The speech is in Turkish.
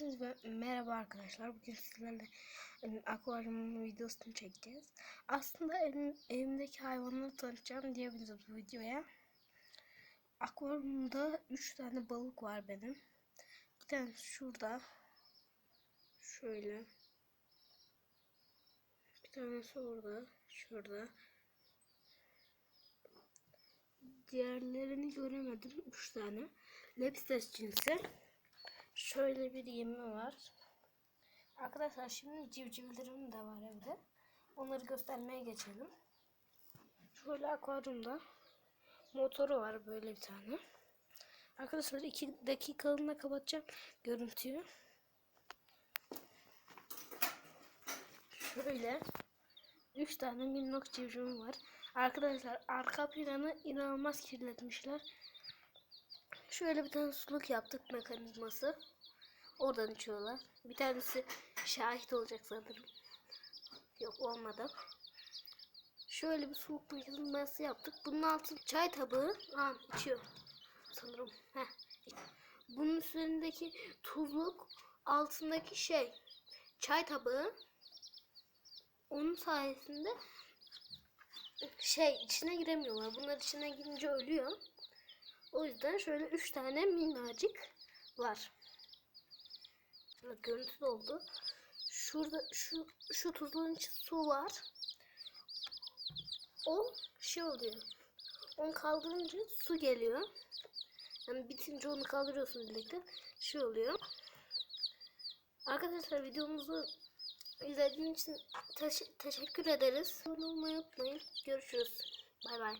Hepinize merhaba arkadaşlar. Bugün sizlerle akvaryumun videosunu çekeceğiz. Aslında evim, evimdeki hayvanları tanıtacağım diyebiliriz bu videoya. Akvaryumda 3 tane balık var benim. Bir tane şurada. Şöyle. Bir tanesi orada. Şurada. Diğerlerini göremedim. 3 tane. Lepstes cinsi. Şöyle bir yemi var. Arkadaşlar şimdi civcivlerim de var evde. Onları göstermeye geçelim. Şöyle akvaryumda motoru var böyle bir tane. Arkadaşlar iki dakikalığına kapatacağım görüntüyü. Şöyle üç tane minnok civcivim var. Arkadaşlar arka planı inanılmaz kirletmişler. Şöyle bir tane suluk yaptık mekanizması. Oradan içiyorlar. Bir tanesi şahit olacak sanırım. Yok olmadı. Şöyle bir suluk mekanizması yaptık. Bunun altı çay tabağı. Aa içiyor. Sanırım. Heh. Bunun üzerindeki tuzluk altındaki şey çay tabağı. Onun sayesinde şey içine giremiyorlar. Bunlar içine girince ölüyor. O yüzden şöyle üç tane minnacık var. Şöyle görüntü oldu. Şurada şu şu tuzluğun su var. O şey oluyor. Onu kaldırınca su geliyor. Yani bitince onu kaldırıyorsun birlikte. Şey oluyor. Arkadaşlar videomuzu izlediğiniz için teş- teşekkür ederiz. Abone olmayı unutmayın. Görüşürüz. Bay bay.